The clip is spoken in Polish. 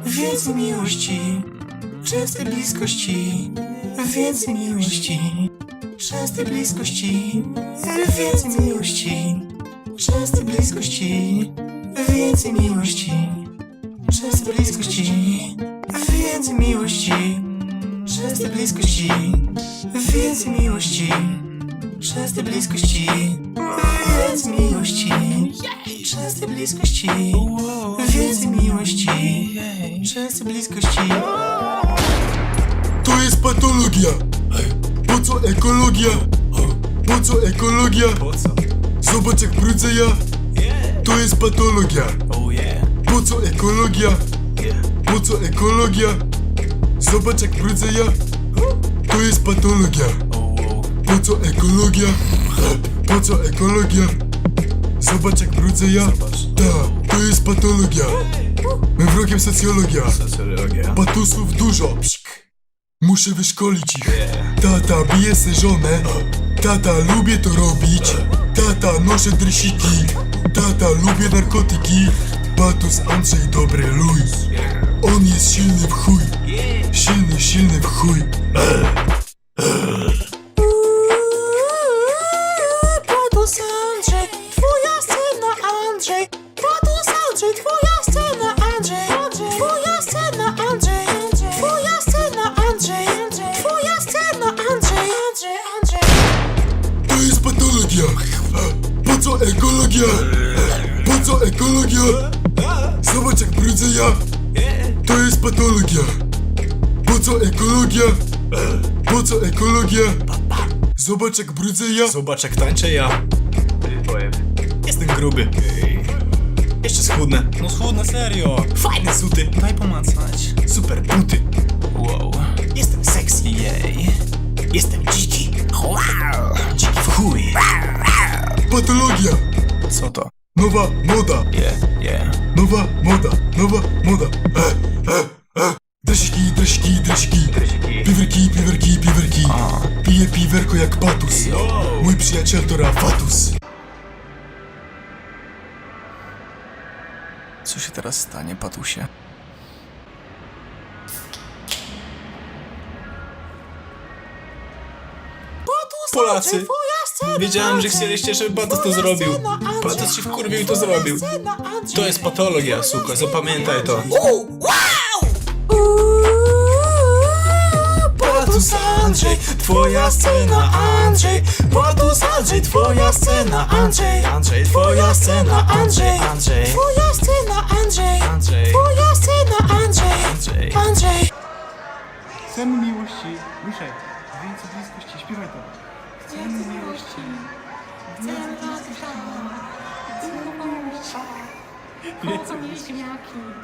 Więcej miłości, częstej bliskości, więcej miłości, częstej bliskości, więcej miłości, częstej bliskości, więcej miłości, częstej bliskości, więcej miłości, częstej bliskości, więcej miłości, częstej bliskości, więcej miłości, częstej bliskości, więcej miłości, częstej bliskości. To jest patologia! Po co ekologia? Po co ekologia? Zobacz jak brudzę ja! To jest patologia! Oh yeah, Po co ekologia? Po co ekologia? Zobacz jak brudzę ja! To jest patologia! Po co ekologia? Po co ekologia? Zobacz jak brudzę ja! Ta, to jest patologia! Mym wrogiem socjologia! Socjologia. Patusów dużo! Muszę wyszkolić ich! Tata bije se żonę Tata lubię to robić Tata noszę dresiki Tata lubię narkotyki Patus Andrzej dobry luj On jest silny w chuj Silny, silny w chuj. Patus Andrzej, twoja scena Andrzej. Patus Andrzej, twoja scena Andrzej. Twoja scena Andrzej. Twoja scena Andrzej. Twoja scena Andrzej Andrzej, Andrzej. To jest patologia. Po co ekologia? Po co ekologia? Zobacz jak brudzę ja. To jest patologia Po co ekologia? Po co ekologia? Zobacz jak brudzę ja. Zobacz jak tańczę ja. Jestem gruby. Jeszcze schudnę. No schudnę serio. Fajne suty. Daj pomacać. Super buty. Wow. Jestem sexy Jej. Jestem dziki. Wow. Dziki w chuj. Patologia. Co to? Nowa moda. Yeah, yeah Nowa moda. Nowa moda. E, e, e. Dresiki, dresiki, dresiki Piwerki, piwerki, piwerki. Piję piwerko jak patus Mój przyjaciel to Rafatus Co się teraz stanie, Patusie? Polacy, wiedziałem, że chcieliście, żeby Patus to zrobił. Patus się wkurwił i to zrobił. To jest patologia, suko, zapamiętaj to. Patus Andrzej, twoja scena Andrzej Patus Andrzej, twoja scena Andrzej Andrzej, twoja scena Andrzej Andrzej Twoja scena Andrzej Andrzej Twoja scena Andrzej Andrzej Andrzej Chcemy miłości. Ruszaj. Więcej bliskości. Śpiewaj to. Chcemy miłości. Chcemy miłości. Chcemy miłości. Chcemy miłości.